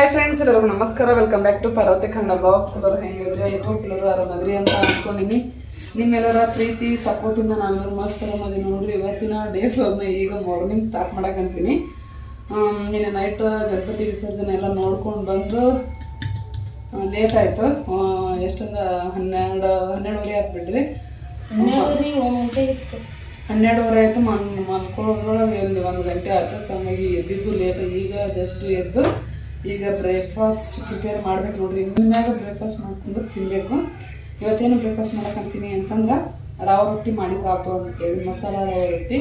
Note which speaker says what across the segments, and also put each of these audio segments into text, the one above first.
Speaker 1: Hi friends ಎಲ್ಲರಿಗೂ ನಮಸ್ಕಾರ. Welcome back to ಪರ್ವತೆ ಕನ್ನಡ ಬಾಕ್ಸ್ ಎಲ್ಲರೂ ಹೆಂಗಿದ್ರೆ? ಐದು ಎಲ್ಲರೂ ಆರಾಮದ್ರಿ ಅಂತ ಅನ್ಕೊಂಡಿನಿ. ನಿಮ್ಮೆಲ್ಲರ ಪ್ರೀತಿ ಸಪೋರ್ಟಿಂದ ನಾನು ಮಸ್ತ್ ಆರಾಮದಿ ನೋಡ್ರಿ. ಇವತ್ತಿನ ಡೇ ಫೋರ್ನ ಈಗ ಮಾರ್ನಿಂಗ್ ಸ್ಟಾರ್ಟ್ ಮಾಡಕ್ಕಂತೀನಿ ನಿನ್ನೆ ನೈಟ್ ಗಣಪತಿ ವಿಸರ್ಜನೆ ಎಲ್ಲ ನೋಡ್ಕೊಂಡು ಬಂದು ಲೇಟ್ ಆಯಿತು. ಎಷ್ಟಂದ್ರೆ ಹನ್ನೆರಡು ಹನ್ನೆರಡುವರೆ ಆಗ್ಬಿಟ್ರಿ.
Speaker 2: ಹನ್ನೆರಡುವರೆ
Speaker 1: ಆಯಿತು. ಮನ್ ಮಲ್ಕೊಳ್ಳೋದ್ರೊಳಗೆ ಒಂದು ಗಂಟೆ ಆಯಿತು. ಸಮಯ ಎದ್ದಿದ್ದು ಲೇಟ್ ಈಗ ಜಸ್ಟ್ ಎದ್ದು ಈಗ ಬ್ರೇಕ್ಫಾಸ್ಟ್ ಪ್ರಿಪೇರ್ ಮಾಡ್ಬೇಕು ನೋಡ್ರಿ. ಇನ್ನು ಮ್ಯಾಗ ಬ್ರೇಕ್ಫಾಸ್ಟ್ ಮಾಡ್ಕೊಂಡು ತಿನ್ನಬೇಕು ಇವತ್ತೇನು ಬ್ರೇಕ್ಫಾಸ್ಟ್ ಮಾಡಕ್ಕಂತೀನಿ ಅಂತಂದ್ರೆ ರವೆ ರೊಟ್ಟಿ ಮಾಡಿದ್ರೆ ಆತು ಅಂತೇಳಿ ಮಸಾಲ ರವೆ ರೊಟ್ಟಿ.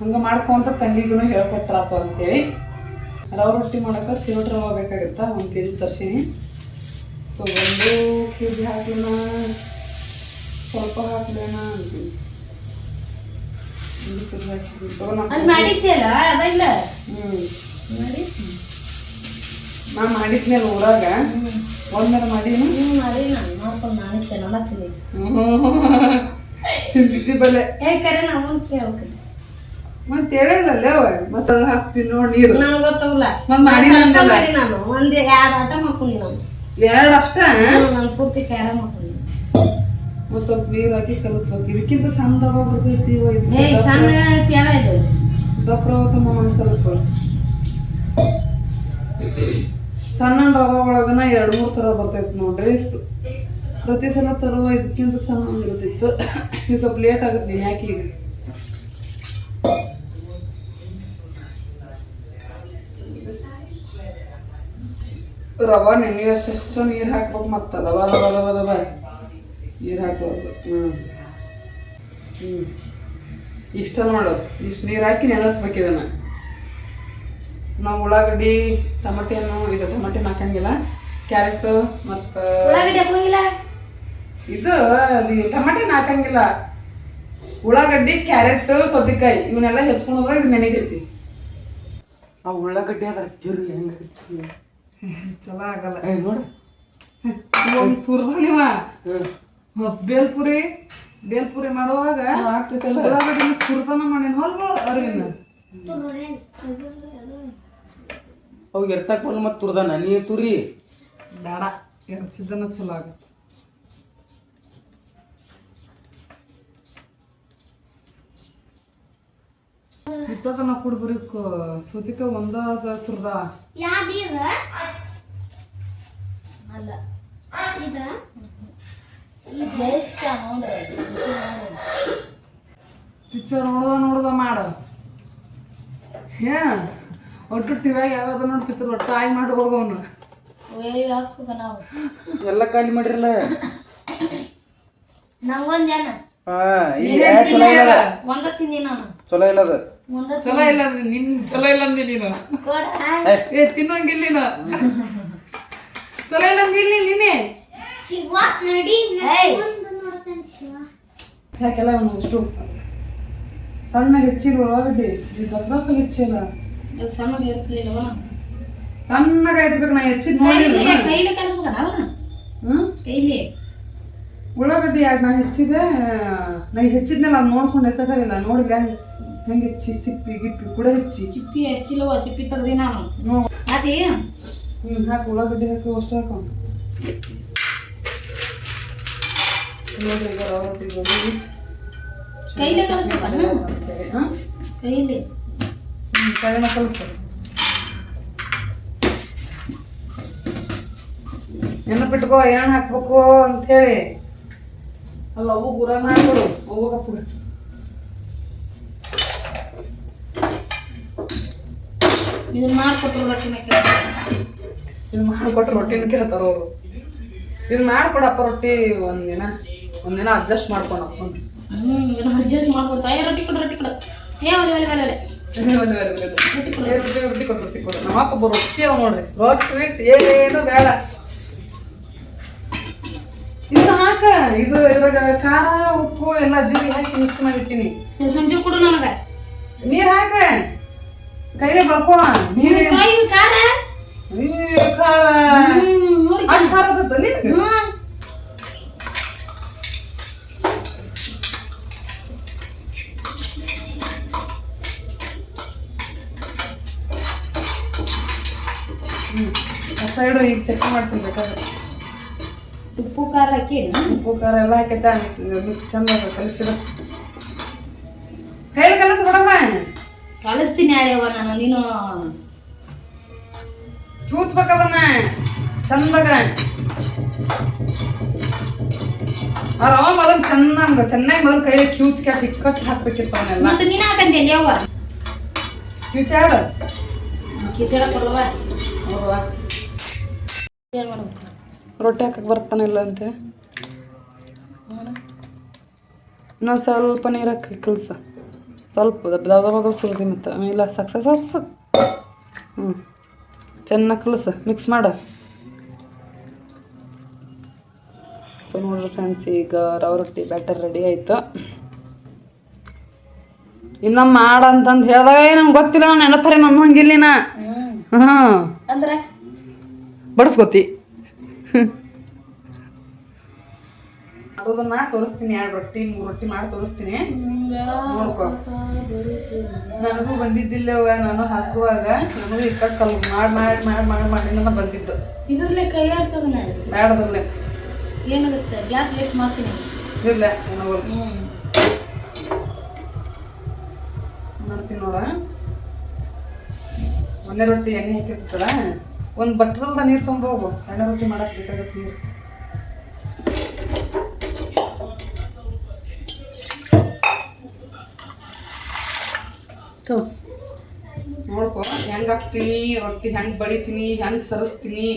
Speaker 1: ಹಂಗೆ ಮಾಡ್ಕೊಂತ ತಂಗಿಗೂ ಹೇಳ್ಕೊಟ್ರಾತು ಅಂತೇಳಿ. ರವೆ ರೊಟ್ಟಿ ಮಾಡೋಕೆ ಚಿರೋಟ್ ರವೆ ಬೇಕಾಗಿತ್ತ ಒಂದು ಕೆ ಜಿ ತರ್ಸೀನಿ. ಸೊ ಒಂದು ಕೆ ಜಿ ಹಾಕ್ಲಿನ? ಸ್ವಲ್ಪ ಹಾಕ್ಲೇನ ಅಂತೀನಿ. ಒಂದು ನಾ ಮಾಡಿದ್ಮೇಲೆ ಊರಾಗ. ಒಂದರ ಮಾಡೀನಿ
Speaker 2: ಮಾಡಿ ನಾನು ನೋಡ್ಕೊಂಡು ನಾನು? ಚೆನ್ನಾಗಿ
Speaker 1: ತಿಂದಿದ್ದಿ ಬಲೆ.
Speaker 2: ಏ ಕರೆ ನಾವು ಕೇಳ್ಬೇಕು.
Speaker 1: ಮತ್ತೆ ಹೇಳಿಲ್ಲಲ್ಲ ಅವ? ಮತ್ತೆ ಹಾಕ್ತೀನಿ ನೋಡಿ ನೀರು.
Speaker 2: ನನಗೆ ಗೊತ್ತಾಗಲ್ಲ.
Speaker 1: ಮತ್ತೆ ಮಾಡಿ
Speaker 2: ಮಾಡಿ ನಾನು. ಒಂದು ಎರಡು ಆಟ ಮಾಡ್ಕೊಂಡಿ ನಾನು.
Speaker 1: ಎರಡು ಅಷ್ಟ?
Speaker 2: ನಾನು ಪೂರ್ತಿ ಕ್ಯಾರ ಮಾಡ್ಕೊಂಡಿ.
Speaker 1: ಒಂದ್ ಸ್ವಲ್ಪ ನೀರು ಹಾಕಿ ಕಲಿಸ್ಬೇಕು. ಇದಕ್ಕಿಂತ ಸಣ್ಣ ರವ ಬರ್ತೈತಿ
Speaker 2: ಏ ಸಣ್ಣ ಕ್ಯಾರ ಇದು?
Speaker 1: ದಪ್ಪ ರವ ಸ್ವಲ್ಪ. ಸಣ್ಣ ರವ ಒಳಗನ ಎರಡು ಮೂರು ಥರ ಬರ್ತೈತಿ ನೋಡ್ರಿ. ಪ್ರತಿ ಸಲ ತರುವ ಇದಕ್ಕಿಂತ ಸಣ್ಣ ಇರ್ತಿತ್ತು. ಇದು ಸ್ವಲ್ಪ ಲೇಟ್ ಆಗುತ್ತೆ ಯಾಕೆ ಈಗ. ರವ ನೆನೆಯುವಷ್ಟು ನೀರು ಹಾಕ್ಬೇಕು ಮತ್ತೆ ದವ ದವ ದವ ದವ ನೀರು ಹಾಕ್ಬಾರ್ದು. ಹ್ಞೂ ಹ್ಞೂ ಇಷ್ಟ ನೋಡು, ಇಷ್ಟು ನೀರು ಹಾಕಿ ನೆನೆಸ್ಬೇಕು ಇದನ್ನ. ನಾವು ಉಳ್ಳಾಗಡ್ಡಿ ಟಮಟೆ ಹಣ್ಣು ಇದು ಟಮಟೆ ಹಾಕಂಗಿಲ್ಲ. ಕ್ಯಾರೆಟ್ ಮತ್ತು
Speaker 2: ಉಳ್ಳಾಗಡ್ಡಿ ಹಾಕೋಂಗಿಲ್ಲ
Speaker 1: ಇದು ಟಮಟೆ ಹಾಕಂಗಿಲ್ಲ. ಉಳ್ಳಾಗಡ್ಡಿ ಕ್ಯಾರೆಟ್ ಸೌತೆಕಾಯಿ ಇವನ್ನೆಲ್ಲ ಹೆಚ್ಕೊಂಡು ಹೋದ್ರೆ ಇದು ನೆನೆತೈತಿ
Speaker 3: ಆ ಉಳ್ಳಾಗಡ್ಡಿ ಅದ್ರ ತಿರು ಹೆಂಗ
Speaker 1: ಚಲೋ ಆಗಲ್ಲ.
Speaker 3: ನೋಡು.
Speaker 1: ಒಂದು ತುರ್ದ ನೀವ.
Speaker 3: ಹ್ಮ್.
Speaker 1: ಬೇಲ್ಪುರಿ ಬೇಲ್ಪುರಿ ಮಾಡುವಾಗ ಉಳ್ಳಾಗಡ್ಡಿ ತುರ್ದನ ಮಾಡೇನ? ಅರವಿಂದ
Speaker 3: ಅವ್ ಎರ್ಸಾಕ್ ಬರಲ್ಲ ಮತ್ತೆ ತುರ್ದಾನ. ನೀ ತುರಿ.
Speaker 1: ಬೇಡ ಎರ್ಚಿದ್ದನ ಚಲೋ ಆಗುತ್ತೆ. ಇಪ್ಪತ್ತನ ಕುಡ್ಬರಿ ಸೂತಿಕ ಒಂದ ತುರ್ದ?
Speaker 2: ಅಲ್ಲ. ಇದ? ಬೇಸ್ಟ್ ನೋಡು.
Speaker 1: ಪಿಕ್ಚರ್ ನೋಡ್ದ ನೋಡ್ದ ಮಾಡ. ಏನ? ಒಟ್ಟು ಟಿವ್ಯಾಗ ಯಾವ್ಯಾವ ನೋಡಿ ಪಿಕ್ಚರ್ ಒಟ್ಟು ಆಯ್ ಮಾಡಿ
Speaker 2: ನಾವು.
Speaker 3: ಎಲ್ಲ ಖಾಲಿ ಮಾಡಿರಲ್ಲ?
Speaker 2: ನಂಗೊಂದು ಏನ
Speaker 3: ಚಲೋ ಇಲ್ಲ.
Speaker 2: ಒಂದ ತಿಂದಿ ನಾನು.
Speaker 3: ಚಲೋ ಇಲ್ಲ ಅದು
Speaker 2: ಒಂದ
Speaker 1: ಚಲೋ ಇಲ್ಲ ಅಂದಿ, ನಿನ್ ಚಲೋ ಇಲ್ಲ ಅಂದಿ ನೀನು.
Speaker 2: ಕೊಡ.
Speaker 1: ಏ. ತಿನ್ನೋಂಗಿಲ್ಲ ನೀನು. ಚಲೋ ಇಲ್ಲ ಅಂದಿಲ್ಲ ನೀನೆ.
Speaker 4: ಶಿವ ನಡಿ
Speaker 2: ಏಯ್.
Speaker 4: ಒಂದು ನೋಡ್ತಾನೆ ಶಿವ.
Speaker 1: ಯಾಕೆಲ್ಲ ಅವನು ಅಷ್ಟು ಸಣ್ಣ ಹೆಚ್ಚಿರೋ ಒಳಗಡೆ ಈ ದಪ್ಪ ದಪ್ಪ ಹೆಚ್ಚಿಲ್ಲ.
Speaker 2: ಇದು ಸಣ್ಣ ಇರ್ತಿರ್ಲಿಲ್ಲ
Speaker 1: ಸಣ್ಣಗ ಹೆಚ್ಚಬೇಕು ನಾ ಹೆಚ್ಚಿದ್ ನೋಡಿ
Speaker 2: ಕೈಲಿ ಕಲಿಸ್ಬೇಕಲ್ಲ ಅವನ?
Speaker 1: ಹ್ಮ್?
Speaker 2: ಕೈಲಿ.
Speaker 1: ಉಳ್ಳಾಗಡ್ಡಿ ಯಾಕೆ ನಾ ಹೆಚ್ಚಿದೆ ನಾ ಹೆಚ್ಚಿದ್ಮೇಲೆ ಅದು ನೋಡ್ಕೊಂಡು ಹೆಚ್ಚಕ್ಕಾಗಿಲ್ಲ. ನೋಡಿಲ್ಲ ಹೆಂಗೆ ಹೆಂಗೆ ಹೆಚ್ಚಿ ಸಿಪ್ಪಿ ಗಿಪ್ಪಿ ಕೂಡ ಹೆಚ್ಚಿ.
Speaker 2: ಸಿಪ್ಪಿ ಹೆಚ್ಚಿಲ್ವ ಸಿಪ್ಪಿ ತೆಗ್ದಿ ನಾನು.
Speaker 1: ಹ್ಞೂ
Speaker 2: ಹಾಕಿ
Speaker 1: ಉಳ್ಳಾಗಡ್ಡಿ ಹಾಕಿ ಅಷ್ಟು ಹಾಕು. ನೋಡ್ರಿ ಈಗ ರೊಟ್ಟಿ.
Speaker 2: ಕೈಲೇ ಕಲಿಸ್ಬೇಕಲ್ಲ ಕೈಲಿ.
Speaker 1: ಕೈನ ಕಲಸು ನೆನಪಿಟ್ಕೋ ಏನೇನು ಹಾಕ್ಬೇಕು ಅಂತ ಹೇಳಿ ಅಲ್ಲ ಅವು ಗುರ ಮಾಡ್ಕೊಡು ಅವು ಕಪ್ಪು
Speaker 2: ಇದನ್ನ ಮಾಡ್ಕೊಟ್ರು ರೊಟ್ಟಿನ
Speaker 1: ಇದು ಮಾಡಿಕೊಟ್ರು ರೊಟ್ಟಿನ ಕೇಳ್ತಾರ ಅವರು ಇದು ಮಾಡ್ಕೊಡಪ್ಪ ರೊಟ್ಟಿ ಒಂದಿನ ಒಂದಿನ ಅಡ್ಜಸ್ಟ್ ಮಾಡ್ಕೊಳಪ್ಪ
Speaker 2: ಹ್ಞೂ ಇದನ್ನ ಅಡ್ಜಸ್ಟ್ ಮಾಡ್ಕೊಡ್ತಾ ರೊಟ್ಟಿ ಕೊಡು ರೊಟ್ಟಿ ಕೊಡು. ಏ ಒಲೆ ಒಲೆ ಒಲೆ.
Speaker 1: ರೊಟ್ಟಿ ಕೊಡು ರೊಟ್ಟಿ ಕೊಡು ರೊಟ್ಟಿ ಕೊಡು ನಮ್ಮ ಅಪ್ಪ ಒಬ್ಬ ರೊಟ್ಟಿ ಅವ ನೋಡ್ರಿ ರೊಟ್ಟಿ ಬಿಟ್ಟು ಏನು ಬೇಡ ಇದು ಹಾಕ ಇದು ಇವಾಗ ಖಾರ ಉಪ್ಪು ಎಲ್ಲ ಜೀರಿಗೆ ಹಾಕಿ ಮಿಕ್ಸ್ ಮಾಡಿರ್ತೀನಿ
Speaker 2: ಸಂಜೆ ಕೊಡು ನನಗೆ
Speaker 1: ನೀರ್ ಹಾಕ. ಕೈಲೇ ಬಳಕೋ. ನೀರೇ.
Speaker 2: ಖಾರ.
Speaker 1: ಖಾರ. ಮಾಡ್ತೀನಿ ಬೇಕಾದ್ರೆ
Speaker 2: ಉಪ್ಪು ಖಾರ ಹಾಕಿ
Speaker 1: ಉಪ್ಪು ಖಾರ ಎಲ್ಲ ಹಾಕೈತೆ ಮಿಕ್ಸ್ ಚಂದ ಕಲಿಸಿಡು ಕೈಲಿ ಕಲಸ ಕೊಡಮ್ಮ
Speaker 2: ಕಲಿಸ್ತೀನಿ ಆಡ್ಯವ ನಾನು ನೀನು
Speaker 1: ಕ್ಯೂಚ್ಬೇಕದನ್ನ ಚಂದಾಗ. ರವ ಮೊದಲು ಚೆನ್ನಾಗಿ ಚೆನ್ನಾಗಿ ಮೊದಲು ಕೈಲಿ ಕ್ಯೂಚ್ಕೆ ಇಕ್ಕಟ್ಟು ಹಾಕ್ಬೇಕಿತ್ತು ಅವನ್ನೆಲ್ಲ.
Speaker 2: ಮತ್ತೆ ನೀನು ಹಾಕಂದೆ ಯಾವ
Speaker 1: ಕ್ಯೂಚ್ ಆಡು
Speaker 2: ಕಿಚಡ ಕೊಡವ
Speaker 1: ಹೌದಾ? ರೊಟ್ಟಿ ಹಾಕಕ್ಕೆ ಬರ್ತಾನೆ ಇಲ್ಲ ಅಂತೆ. ಇನ್ನೊಂದು ಸ್ವಲ್ಪ ನೀರು ಹಾಕಿ ಕೆಲಸ. ಸ್ವಲ್ಪ ದಬ ದಬ ಮತ್ತು ಇಲ್ಲ ಸಾಕು ಸಾಕು ಸಾಕು ಸಾಕು ಹ್ಞೂ ಚೆನ್ನಾಗಿ ಕಲಸ. ಮಿಕ್ಸ್ ಮಾಡು. ಸೊ ನೋಡ್ರಿ ಫ್ರೆಂಡ್ಸ್ ಈಗ ರವೆ ರೊಟ್ಟಿ ಬ್ಯಾಟರ್ ರೆಡಿ ಆಯ್ತು. ಇನ್ನ ಮಾಡ ಅಂತಂದು ಹೇಳ್ದಾಗ ನಂಗೆ ಗೊತ್ತಿಲ್ಲ ನಾನು ನೆನಪರೆ ನನ್ನ ಹಂಗಿಲ್ಲಿನ. ಹಾಂ
Speaker 2: ಅಂದ್ರೆ?
Speaker 1: ಬಡಿಸ್ಕೊತಿ. ಮಾಡೋದನ್ನ ತೋರಿಸ್ತೀನಿ ಎರಡು ರೊಟ್ಟಿ ಮೂರು ರೊಟ್ಟಿ ಮಾಡಿ ತೋರಿಸ್ತೀನಿ. ನೋಡ್ಕೊ. ನನಗೂ ಬಂದಿದ್ದಿಲ್ಲವ ನಾನು ಹಾಕುವಾಗ. ನನಗೂ ಇಕ್ಕಟ್ಟು ಕಲ್ ಮಾಡಿ ಮಾಡಿ ಮಾಡಿ ಮಾಡಿ ಮಾಡಿ ನನ್ನ ಬಂದಿದ್ದು.
Speaker 2: ಇದ್ರಲ್ಲೇ ಕೈ ಆಡ್ಸೋದನ್ನ
Speaker 1: ಬೇಡದಲ್ಲೇ
Speaker 2: ಏನಾಗುತ್ತೆ? ಗ್ಯಾಸ್ ವೇಸ್ಟ್ ಮಾಡ್ತೀನಿ.
Speaker 1: ಇರ್ಲ ಏನೋ ಮಾಡ್ತೀನಿ ನೋಡ ಒಂದೇ ರೊಟ್ಟಿ ಎಣ್ಣೆ ಹಾಕಿರ್ತದ ಒಂದು ಬಟ್ಲದ ನೀರು ತುಂಬ ಹೋಗು. ಎಣ್ಣೆ ರೊಟ್ಟಿ ಮಾಡಕ್ಕೆ ಬೇಕಾಗುತ್ತೆ ನೀರು. ನೋಡ್ಕೊ ಹೆಂಗ್ ಹಾಕ್ತೀನಿ ರೊಟ್ಟಿ ಹೆಂಗ್ ಬಡಿತೀನಿ ಹೆಂಗ್ ಸರಿಸ್ತೀನಿ.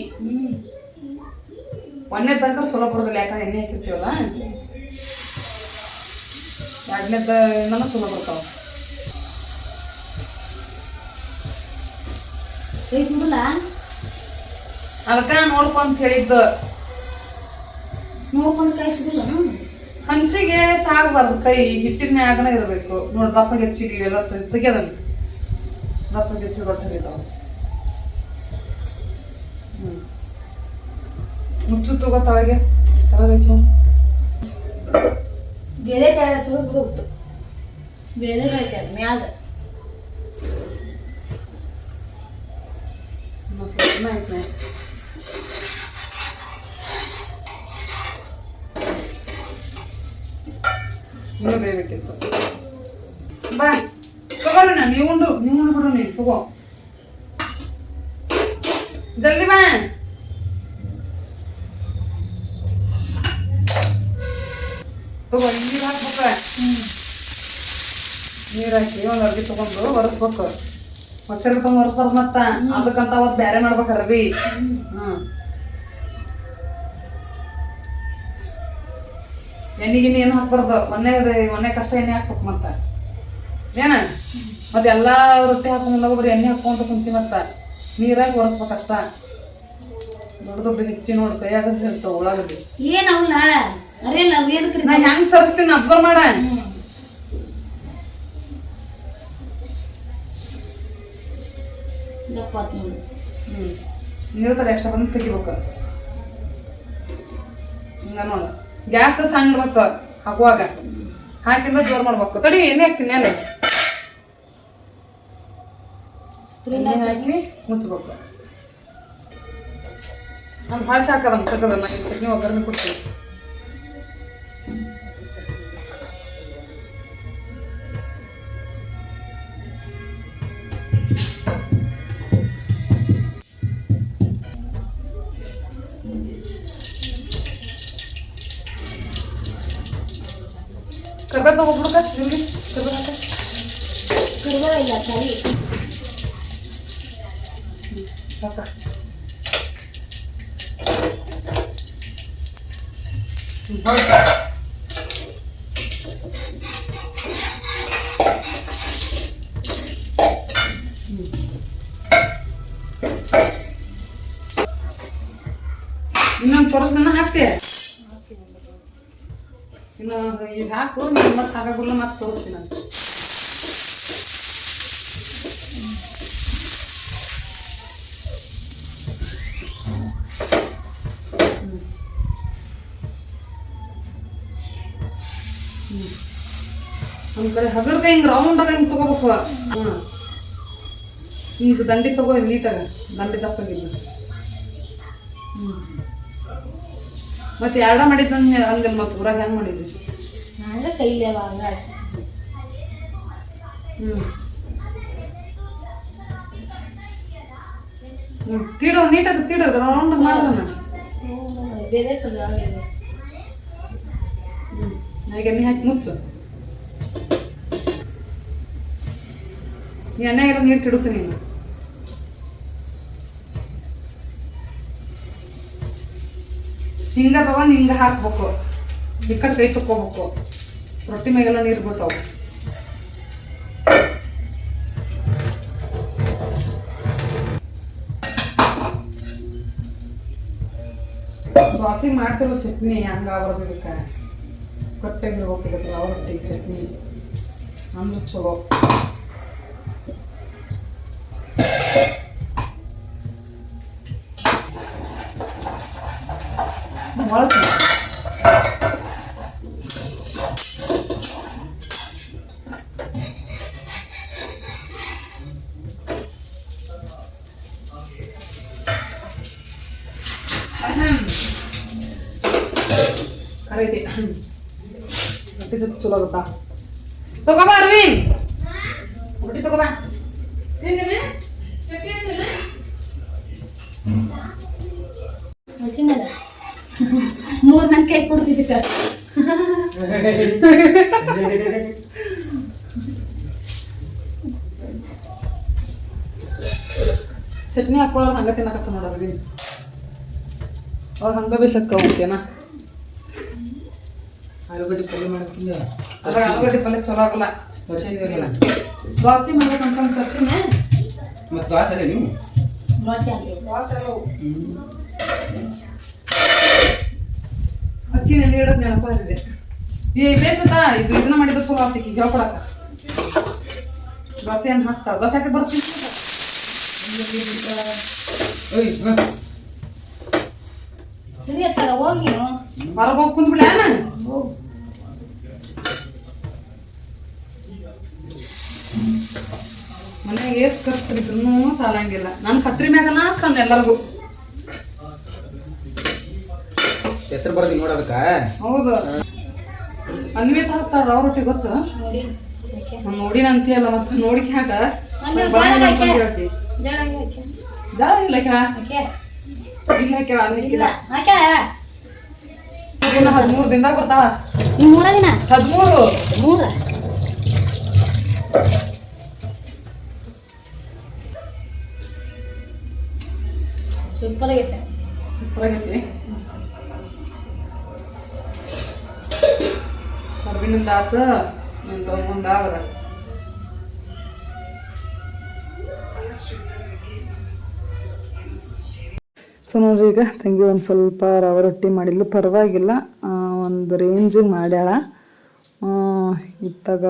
Speaker 1: ಒಂದನೇ ತನಕ ಸೊಲ ಬರೋದಿಲ್ಲ ಯಾಕಂದ್ರೆ ಎಣ್ಣೆ ಹಾಕಿರ್ತೀವಲ್ಲ? ಎರಡನೇದಿಂದನೂ ಸೊಲ ಬರ್ತಾವ.
Speaker 2: ಸುಡಲ್ಲ
Speaker 1: ಅದಕ್ಕ ನೋಡ್ಕೊಂತ ಹೇಳಿದ್ದು.
Speaker 2: ನೋಡ್ಕೊಂತ ಕೈ
Speaker 1: ಹಂಚಿಗೆ ತಾಗಬಾರ್ದು ಕೈ ಹಿಟ್ಟಿನ ಮ್ಯಾಗನ ಇರಬೇಕು. ನೋಡಿ ದಪ್ಪ ಹೆಚ್ಚಿಗೆ ಇವೆಲ್ಲ ತೆಗ್ಯದನ್ ದಪ್ಪ ಗೆಚ್ಚಿ ಹ್ಮ್. ಮುಚ್ಚು ತಗೋ ತಳಗೆ. ತಳಗೈತು
Speaker 2: ಬೇರೆ ತೊಗೊಂಡು ಬಿಡೋದು ಬೇರೆ ಮ್ಯಾಲ
Speaker 1: ಸ್ವಲ್ಪ ಆಯ್ತು ಇನ್ನೂ ಬೇಯಬೇಕಿತ್ತು ಬಾ ತಗೋರಿ ನಾ ನೀವು ಉಂಡು ನೀವು ಉಂಡು ಬಿಡು ನೀನು ತಗೋ. ಜಲ್ದಿ ಬಾ. ತಗೋ ನೀರು ಹಾಕಿ ಒಂದು ಅರ್ಬಿ ತಗೊಂಡು ಒರೆಸ್ಬೇಕು. ಮತ್ತೆ ತಗೊಂಡು ಒರೆಸ್ತಾರ ಮತ್ತ. ಅದಕ್ಕಂತ ಅವತ್ತು ಬೇರೆ ಮಾಡ್ಬೇಕು ಅರ್ಬಿ. ಹ್ಮ್. ಎಣ್ಣೆ ಗಿಣ್ಣೆ ಏನು ಹಾಕ್ಬಾರ್ದು. ಮೊನ್ನೆ ಮೊನ್ನೆ ಕಷ್ಟ ಎಣ್ಣೆ ಹಾಕ್ಬೇಕು ಮತ್ತ. ಏನ? ಮತ್ತೆ ಎಲ್ಲ ರೊಟ್ಟಿ ಹಾಕೊಂಡ್ ಬರೀ ಎಣ್ಣೆ ಹಾಕೊಂತ ಕುಂತಿ ಮತ್ತ. ನೀರಾಗಿ ಒರೆಸ್ಬೇಕಷ್ಟ. ದೊಡ್ಡ ದೊಡ್ಡ ಹೆಚ್ಚಿ ನೋಡಿ ಕೈಯಾಗ ಸಿಗ್ತಾವ ಉಳ್ಳಾಗಡ್ಡಿ
Speaker 2: ಏನು ಅವಲ್ಲ
Speaker 1: ನಾ ಹೆಂಗ್ ಸರಿಸ್ತೀನಿ ಅಬ್ಸರ್ವ್ ಮಾಡ. ಹ್ಞೂ ನೀರು ಎಷ್ಟ ಬಂದು ತೆಗಿಬೇಕು. ಹಿಂಗ ನೋಡು. ಗ್ಯಾಸ್ ಸಣ್ಣ ಇಡ್ಬೇಕು ಹಾಕುವಾಗ. ಹಾಕಿಂದ ಜೋರ್ ಮಾಡ್ಬೇಕು. ತಡಿ ಎಣ್ಣೆ ಹಾಕ್ತೀನಿ ಮೇಲೆ ಎಣ್ಣೆ ಹಾಕಿ. ಮುಚ್ಚಬೇಕು ನಾನು ಭಾಳ ಸಾಕದ ತಗದ ನಾನು ಚಟ್ನಿ ಒಗ್ಗರಣೆ ಕೊಡ್ತೀನಿ. ಕರ್ಬೇವು ತಗೋಬಿಡ್ಕ ಜಲ್ದಿ ಕರ್ಬೇವು ಹಾಕ
Speaker 2: ಕರ್ಬೇವು ಇಲ್ಲ ಖಾಲಿ
Speaker 1: ಸಾಕ ಹ್ಮ್, ಹೌದು. ಇನ್ನೊಂದು ಪರಸ್ನ ಹಾಕ್ತೀಯ ಈಗ ಹಾಕು ನಿಮ್ಮ ಮತ್ತೆ ಹಾಕಾಗಲ್ಲ ಮತ್ತೆ ತೋರಿಸ್ತೀನಿ ಅಂತ ನಮ್ಮ ಕಡೆ ಹಗರ್ಕ ಹಿಂಗೆ ರೌಂಡಾಗ ಹಿಂಗೆ ತಗೋಬೇಕು. ಹಾಂ ಹಿಂಗೆ ದಂಡಿ ತಗೋ ನೀಟಾಗ. ದಂಡಿ ದಪ್ಪಾಗಿಲ್ಲ ಮತ್ತೆ ಎರಡ ಮಾಡಿದ್ದು ಹಂಗಲ್ ಮತ್ತೆ ಊರಾಗ ಹೆಂಗೆ ಮಾಡಿದ್ವಿ
Speaker 2: ಹಂಗ ಕೈಲಿ ಹಂಗ
Speaker 1: ಹ್ಞೂ ಹ್ಞೂ ತಿಡೋ ನೀಟಾಗಿ ತಿಡೋ ರೌಂಡ್ ಮಾಡೋಣ. ಈಗ ಎಣ್ಣೆ ಹಾಕಿ ಮುಚ್ಚು. ಈ ಎಣ್ಣೆಗೆಲ್ಲ ನೀರು ಕೆಡುತ್ತೀನಿ ನೀನು. ಹಿಂಗ ಅದಾವ ಹಿಂಗ ಹಾಕ್ಬೇಕು. ಈ ಕೈ ತಕ್ಕೋಬೇಕು. ರೊಟ್ಟಿ ಮೇಗೆಲ್ಲ ನೀರು ಬೀಳ್ತಾವ. ದೋಸೆಗೆ ಮಾಡ್ತಿರೋ ಚಟ್ನಿ ಹಂಗ ಅವ್ರದಕ್ಕೆ ಕಟ್ಟಾಗಿರ್ಬೇಕು ರವೆ ರೊಟ್ಟಿ ಚಟ್ನಿ. ಅಂದ್ರೆ ಚಲೋ. ಬಳಸಿ ಕರೈತಿ ರೊಟ್ಟಿ ಜೊತೆ ಚಲೋ ಆಗುತ್ತಾ ತಗೋಬಾ ಅರವಿಂದ್ ರೊಟ್ಟಿ ತಗೋಬಾ ತಿಂದಿನಿ ಚಟ್ನಿ ಅಂದಿಲ್ಲ
Speaker 2: ಹಸಿಮೇಲೆ ಮೂರ್ ನನ್ ಕೈ ಕೊಡ್ತಿದ್ದ
Speaker 1: ಚಟ್ನಿ ಹಾಕೊಳ್ಳೋರು ಹಂಗ ತಿನ್ನಕತ್ತ ನೋಡ ಅರವಿಂದ್ ಅವಾಗ ಹಂಗ ಬೇಸಕ್ಕ ಹೋಗ್ತೇನ
Speaker 3: ಆಲೂಗಡ್ಡೆ ಪಲ್ಯ ಮಾಡ್ತಿಲ್ಲ
Speaker 1: ಅದ್ರಾಗ ಆಲೂಗಡ್ಡೆ ಪಲ್ಯ ಚಲೋ ಆಗಲ್ಲ
Speaker 3: ತರ್ಸಿದ್ದೀರಲ್ಲ
Speaker 1: ದೋಸೆ ಮಾಡ್ಬೇಕಂತ ತರ್ಸಿನಿ
Speaker 3: ಮತ್ತು ದಾಸಲ್ಲ ನೀವು
Speaker 2: ರೊಟ್ಟಿ ಹಾಕಿ
Speaker 1: ದೋಸೆ ಎಲ್ಲ ಅಕ್ಕಿ ನೆನೆ ಇಡೋದು ಇದೆ. ಈ ಬೇಸದ ಇದು ಇದನ್ನ ಮಾಡಿದ್ದು ಚಲೋ ಆಗ್ತೈತಿ ಹೇಳ್ಕೊಡಕ ದೋಸೆ ಏನು ಹಾಕ್ತಾವ ದೋಸೆ ಹಾಕಿ ಬರ್ತೀನಿ
Speaker 2: ಸರಿ ಅತ್ತಾರ ಹೋಗಿ ನೀನು.
Speaker 1: ಹೊರಗೆ ಹೋಗಿ ಕುಂದ್ಬಿಡ
Speaker 2: ಹೋಗು
Speaker 1: ಮನ್ಯಾಗ ಏಸ್ ಕತ್ರಿ ಸಾಲಂಗಿಲ್ಲ. ನನ್ನ ಕತ್ರಿ ಮ್ಯಾಗನ ತಂದ ಎಲ್ಲರಿಗೂ.
Speaker 3: ಹೆಸರು ಬರ್ತೀನಿ ನೋಡೋದಕ್ಕ?
Speaker 1: ಹೌದು. ಅನ್ವೇತ ಹಾಕ್ತಾರ ಅವ್ರ ರೊಟ್ಟಿ ಗೊತ್ತು? ನೋಡಿನ ಅಂತೀಯಲ್ಲ ಮತ್ತೆ ನೋಡಿಕೆ ಹಾಕ
Speaker 2: ಜಾಳ
Speaker 1: ಇಲ್ಲ ಇಲ್ಲ ಹಾಕ್ಯಾಳ ದಿನ ಹದಿಮೂರು ದಿನದಾಗ ಬರ್ತಾಳ.
Speaker 2: ಈ ಮೂರ ದಿನ?
Speaker 1: ಹದಿಮೂರು.
Speaker 2: ಮೂರ? ಸೂಪರ್ ಆಗೈತೆ
Speaker 1: ಹೊರಗೈತಿ ಆದ್ರ. ಸೊ ನೋಡ್ರಿ ಈಗ ತಂಗಿ ಒಂದು ಸ್ವಲ್ಪ ರವೆ ರೊಟ್ಟಿ ಮಾಡಿದ್ಲು. ಪರವಾಗಿಲ್ಲ ಒಂದು ರೇಂಜಿಗೆ ಮಾಡ್ಯಾಳ. ಇತ್ತಾಗ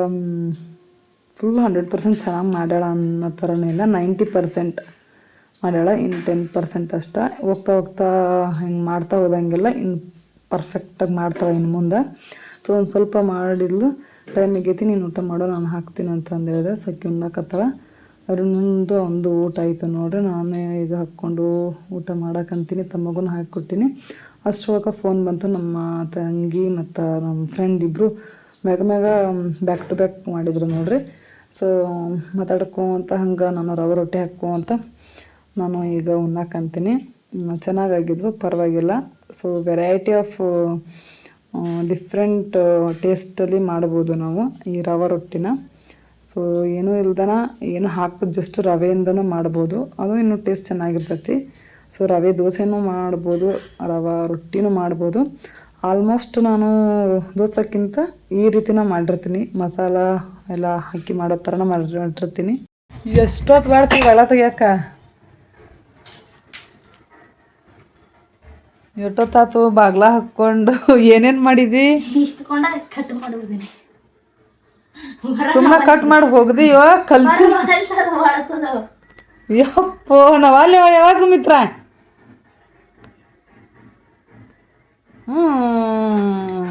Speaker 1: ಫುಲ್ ಹಂಡ್ರೆಡ್ ಪರ್ಸೆಂಟ್ ಚೆನ್ನಾಗಿ ಮಾಡ್ಯಾಳ ಅನ್ನೋ ಥರನೇ ಇಲ್ಲ ನೈಂಟಿ ಪರ್ಸೆಂಟ್ ಮಾಡ್ಯಾಳ, ಇನ್ನು ಟೆನ್ ಪರ್ಸೆಂಟ್ ಅಷ್ಟ. ಹೋಗ್ತಾ ಹೋಗ್ತಾ ಹಿಂಗೆ ಮಾಡ್ತಾ ಹೋದಂಗೆಲ್ಲ ಇನ್ನು ಪರ್ಫೆಕ್ಟಾಗಿ ಮಾಡ್ತಾಳೆ ಇನ್ನು ಮುಂದೆ. ಸೊ ಒಂದು ಸ್ವಲ್ಪ ಮಾಡಿದ್ಲು ಟೈಮ್ ಗೆತಿ ನೀನು ಊಟ ಮಾಡೋ, ನಾನು ಹಾಕ್ತೀನಿ ಅಂತ ಅಂದೇಳಿದ್ರೆ ಸಕ್ಕಿ ಉಣ್ಣಕತ್ತಾಳ ನಂದು ಒಂದು ಊಟ ಆಯಿತು ನೋಡ್ರಿ, ನಾನೇ ಈಗ ಹಾಕ್ಕೊಂಡು ಊಟ ಮಾಡಕ್ಕಂತೀನಿ ತಮ್ಮಗೂ ಹಾಕಿಕೊಟ್ಟಿನಿ. ಅಷ್ಟೊಳಗೆ ಫೋನ್ ಬಂತು, ನಮ್ಮ ತಂಗಿ ಮತ್ತು ನಮ್ಮ ಫ್ರೆಂಡ್ ಇಬ್ಬರು ಮ್ಯಾಗ ಮ್ಯಾಗ ಬ್ಯಾಕ್ ಟು ಬ್ಯಾಕ್ ಮಾಡಿದ್ರು ನೋಡ್ರಿ. ಸೊ ಮಾತಾಡ್ಕೊಂತ ಹಂಗೆ ನಾನು ರವೆ ರೊಟ್ಟಿ ಹಾಕ್ಕೊಂತ ನಾನು ಈಗ ಉಣ್ಣಾಕಂತೀನಿ ಚೆನ್ನಾಗಾಗಿದ್ವು ಪರವಾಗಿಲ್ಲ. ಸೊ ವೆರೈಟಿ ಆಫ್ ಡಿಫ್ರೆಂಟ್ ಟೇಸ್ಟಲ್ಲಿ ಮಾಡ್ಬೋದು ನಾವು ಈ ರವೆ ರೊಟ್ಟಿನ. ಸೊ ಏನೂ ಇಲ್ದನ, ಏನು ಹಾಕ್ತದೆ ಜಸ್ಟ್ ರವೆಯಿಂದನೂ ಮಾಡ್ಬೋದು. ಅದು ಇನ್ನೂ ಟೇಸ್ಟ್ ಚೆನ್ನಾಗಿರ್ತೈತಿ. ಸೊ ರವೆ ದೋಸೆನೂ ಮಾಡ್ಬೋದು, ರವೆ ರೊಟ್ಟಿನೂ ಮಾಡ್ಬೋದು. ಆಲ್ಮೋಸ್ಟ್ ನಾನು ದೋಸೆಕ್ಕಿಂತ ಈ ರೀತಿನ ಮಾಡಿರ್ತೀನಿ. ಮಸಾಲ ಎಲ್ಲ ಹಾಕಿ ಮಾಡೋ ಥರನ ಮಾಡಿರ್ತೀನಿ. ಎಷ್ಟೊತ್ತು ಮಾಡ್ತೀವಿ ಒಳ ತೆಗಿಯಕ್ಕ ಎಷ್ಟೊತ್ತಾತು? ಬಾಗ್ಲ ಹಾಕ್ಕೊಂಡು ಏನೇನ್ ಮಾಡಿದಿ?
Speaker 2: ಇಷ್ಟಕೊಂಡ ಕಟ್
Speaker 1: ಸುಮ್ಮನೆ ಕಟ್ ಮಾಡಿ ಹೋಗ್ದಿಯೋ? ಕಲ್ತು ಯಪ್ಪೋ ಯಾವ ಸುಮಿತ್ರ? ಹ್ಮ್.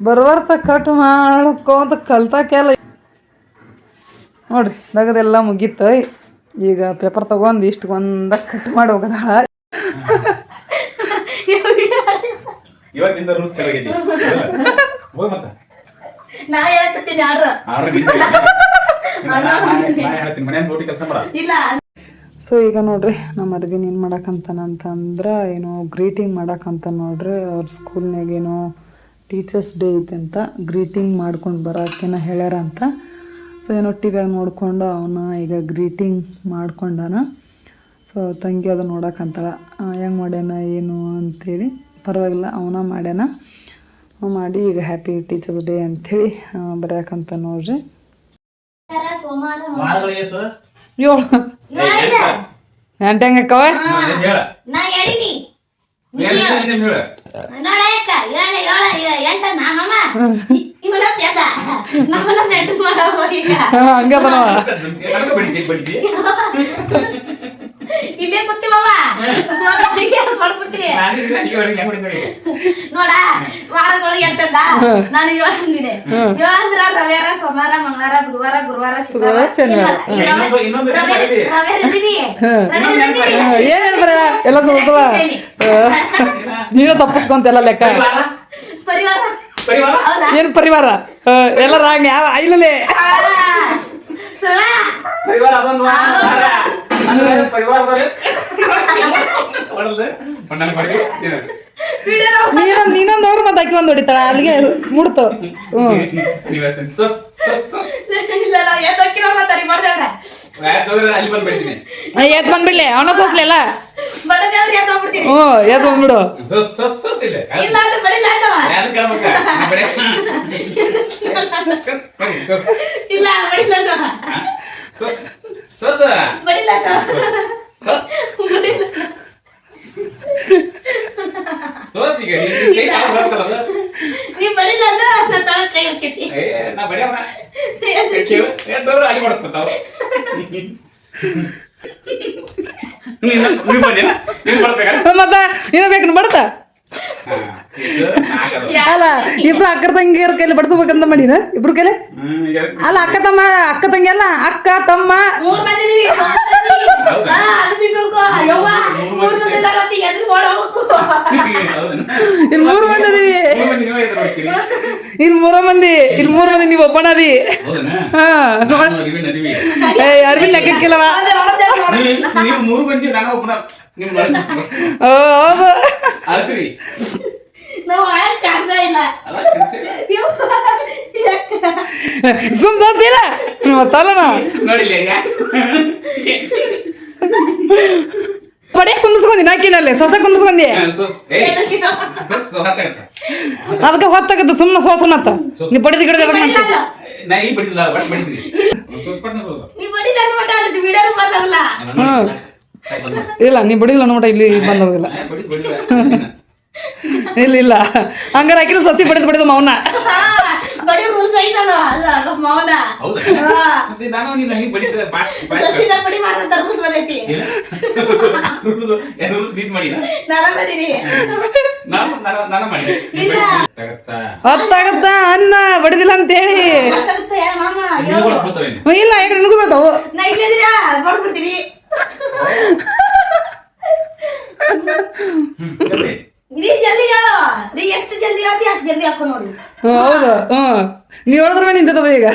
Speaker 1: ಬರ್ಬರ್ತ ಕಟ್ ಮಾಡ್ಕೊಂತ ಕಲ್ತಾಕೆಲ್ಲ ನೋಡ್ರಿ ನಗದೆಲ್ಲ ಮುಗೀತು. ಈಗ ಪೇಪರ್ ತಗೊಂಡು ಇಷ್ಟು ಒಂದ ಕಟ್ ಮಾಡಿ ಹೋಗದಾಳ
Speaker 5: ಚೆನ್ನಾಗಿದೆ ಹೋಗಿ ಮತ್ತ.
Speaker 2: ನಾ ಹೇಳ್ತೀನಿ
Speaker 5: ಆರ್ಡರ್ ಹೇಳ್ತೀನಿ ಮನೆಯಿಂದ ಹೋಗಿ ಕೆಲಸ ಮಾಡ.
Speaker 2: ಇಲ್ಲ.
Speaker 1: ಸೊ ಈಗ ನೋಡ್ರಿ ನಮ್ಮ ಅರ್ವಿನ್ ಏನು ಮಾಡಕ್ಕಂತಾನ ಅಂತಂದ್ರೆ ಏನೋ ಗ್ರೀಟಿಂಗ್ ಮಾಡಕ್ಕಂತ ನೋಡ್ರಿ ಅವ್ರ ಸ್ಕೂಲ್ನಾಗ ಏನೋ ಟೀಚರ್ಸ್ ಡೇ ಐತೆ ಅಂತ ಗ್ರೀಟಿಂಗ್ ಮಾಡ್ಕೊಂಡು ಬರೋಕ್ಕೇನ ಹೇಳ್ಯಾರ ಅಂತ. ಸೊ ಏನೋ ಟಿ ವ್ಯಾಗ ನೋಡ್ಕೊಂಡು ಅವನ ಈಗ ಗ್ರೀಟಿಂಗ್ ಮಾಡ್ಕೊಂಡನ. ಸೊ ತಂಗಿ ಅದು ನೋಡಕ್ಕಂತಾಳ ಹೆಂಗೆ ಮಾಡ್ಯಾನ ಏನು ಅಂತೇಳಿ ಪರವಾಗಿಲ್ಲ ಅವನ ಮಾಡ್ಯಾನ. ಮಾಡಿ ಈಗ ಹ್ಯಾಪಿ ಟೀಚರ್ಸ್ ಡೇ ಅಂಥೇಳಿ ಬರ್ಯಾಕಂತ ನೋಡ್ರಿ. ಹಂಗ
Speaker 5: ಏಳು ಬಡಿತಿ
Speaker 2: ಇಲ್ಲೇ ಕೂತಿ ಮಾವ. ಮಾಡ್ಬಿಡ್ತೀನಿ
Speaker 5: ನಾನು ಅಡಿಗೆ ಒಳಗೆ ಹೆಂಗ್ ಹೊಡಿತೀನಿ
Speaker 2: ನೋಡ ವಾರದೊಳಗೆ ಎಂಟದ? ನಾನು ಏಳು ಅಂದಿನಿ. ಏಳು ಅಂದ್ರ ರವಿವಾರ ಸೋಮವಾರ ಮಂಗಳವಾರ ಬುಧವಾರ ಗುರುವಾರ ಶುಕ್ರವಾರ
Speaker 1: ಶನಿವಾರ. ಏನ್ ಬರ ಎಲ್ಲ ಸುಳ್ತವ ನೀವೇ ತಪ್ಪಿಸ್ಕೊಂತೆಲ್ಲ ಲೆಕ್ಕ.
Speaker 5: ಪರಿವಾರ?
Speaker 1: ಏನ್ ಪರಿವಾರ? ಎಲ್ಲ ಎಲ್ಲರ ಹಂಗ ಯಾವ ಐಲಲೆ
Speaker 5: ಪರಿವಾರ ಅದೊಂದು
Speaker 1: ನೀನೊಂದ್ ನೀನೊಂದ್ ಅವ್ರು ಮತ್ತೆ ಅಕ್ಕಿ ಒಂದ್ ಹೊಡಿತಾಳ ಅಲ್ಲಿಗೆ ಮುಡ್ತು. ಹ್ಮ್. ಎದ್ ಬಂದ್ಬಿಡ್ಲಿ ಅವನ ಸೋಸ್ಲಿಲ್ಲ ಹ್ಮ್ ಎದ್ ಬಂದ್ಬಿಡು.
Speaker 5: ಸೊಸ್ ಸೊಸ್ ಸೊಸ್ ಇಲ್ಲ. ಸೋಸಿ ನಾ ಸೊಸ್? ಸೊಸ್ ಸೊಸ್. ಸೊಸ್ ಸೊಸ್ ನಿನ್ ಕೈ ಕಾಲು ಬರ್ತಲ್ಲ.
Speaker 2: ನೀವ್ ಬಡಿಲ್ಲ ಅಂದ್ರೆ ನನ್ನ ತಳ ಕೈ ಹೋಗ್ತೈತಿ
Speaker 5: ಏ ನಾ ಬಡಿಯವ್ನ ಎದ್ದವ್ರು ಅಲ್ಲಿ ಮಾಡ್ತಾವ ನೀನು ನೀ ಬಂದಿಲ್ಲ ನೀನು ಬರ್ಬೇಕಾ
Speaker 1: ಮತ್ತ ಏನ ಬೇಕು ಬಡ್ತ. ಅಲ್ಲ ಇಬ್ರು ಅಕ್ಕ ತಂಗಿಯರ ಕೈಲಿ ಬಡಿಸ್ಬೇಕಂತ ಮಾಡಿದ ಇಬ್ರು ಕೈಲಿ? ಅಲ್ಲ ಅಕ್ಕ ತಮ್ಮ ಅಕ್ಕ ತಂಗಿ ಅಲ್ಲ ಅಕ್ಕ ತಮ್ಮ.
Speaker 2: ಮೂರ್ ಮಂದಿ
Speaker 5: ಹೌದಾ?
Speaker 2: ಅದು ತಿಳ್ಕೊ. ಯವ್ವ ಮೂರ್ ಮಂದಿ ಇದಾರಂತ ಎದ್ರು ಓಡೋಗ್ಬೇಕು
Speaker 5: ಹೌದೇನು?
Speaker 1: ಇಲ್ಲಿ ಮೂರು ಮಂದಿ ಅದೀವಿ
Speaker 5: ಮೂರು ಮಂದಿ ನೀವೇ ಎದುರು ಹೋಗ್ತೀರಿ.
Speaker 1: ಇಲ್ಲಿ ಮೂರ ಮಂದಿ ಇಲ್ಲಿ ಮೂರು ಮಂದಿ ನೀವು ಒಬ್ಬಣ ಅದಿ.
Speaker 5: ಹೌದೇನಾ?
Speaker 1: ಹಾ
Speaker 5: ಅರಿವಿನ
Speaker 1: ಲೆಕ್ಕಕ್ಕಿಲ್ಲವ
Speaker 5: ನೀವು- ನೀವು ಮೂರು ಮಂದಿ ನಾನು ಒಬ್ಬನ. ನೀವು
Speaker 1: ಓ, ಹೌದು.
Speaker 2: ನಾವು
Speaker 5: ಅರ್ತೀರಿ
Speaker 2: ಒಳಗ್ ಚಾರ್ಜ ಇಲ್ಲ?
Speaker 1: ಸುಮ್ ಮತ್ತಲ್ಲ
Speaker 5: ನೋಡಿಲ್ಲ ಯಾಕೆ?
Speaker 1: ಪಡೆ ಕುಂದಿಸ್ಕೊಂಡಿ ನಾಕಿನಲ್ಲಿ. ಸೊಸೆ ಕುಂದಿಸ್ಕೊಂಡಿ. ಅದಕ್ಕೆ ಹೊತ್ತಾಗತ್ತೆ ಸುಮ್ಮನೆ ಸೋಸನತ್ತ ನೀ ಪಡೆದ ಗಿಡದ.
Speaker 5: ನಾ.
Speaker 2: ನೀ.
Speaker 1: ಇಲ್ಲ ನೀ ಬಡಿಲ್ಲ ನೋಡ ಇಲ್ಲಿ ಬಂದೋದಿಲ್ಲ
Speaker 5: ನಾ ಬಡಿಲ್ಲ.
Speaker 1: ಇಲ್ಲ ಇಲ್ಲ. ಹಂಗಾರ ಹಾಕಿದ್ರೆ ಸಸಿ ಬಡಿದ್ ಬಡಿದು ಮೌನ. ಹೊತ್ತಾಗತ್ತ? ಅನ್ನ ಬಡಿದಿಲ್ಲ ಅಂತ ಹೇಳಿ? ಇಲ್ಲ ಯಾಕೆ ನಿನಗೂ ಬರ್ತಾವು
Speaker 2: ನಾ ನೀ ಜಲ್ದಿ ಹೇಳು. ನೀ ಎಷ್ಟು ಜಲ್ದಿ ಹೇಳ್ತಿ ಅಷ್ಟು ಜಲ್ದಿ ಹಾಕೋ ನೋಡಿ.
Speaker 1: ಹೌದು, ಹ್ಮ್. ನೀವ್ ಹೇಳಿದ್ರೆ ನಿಂತದ ಈಗ.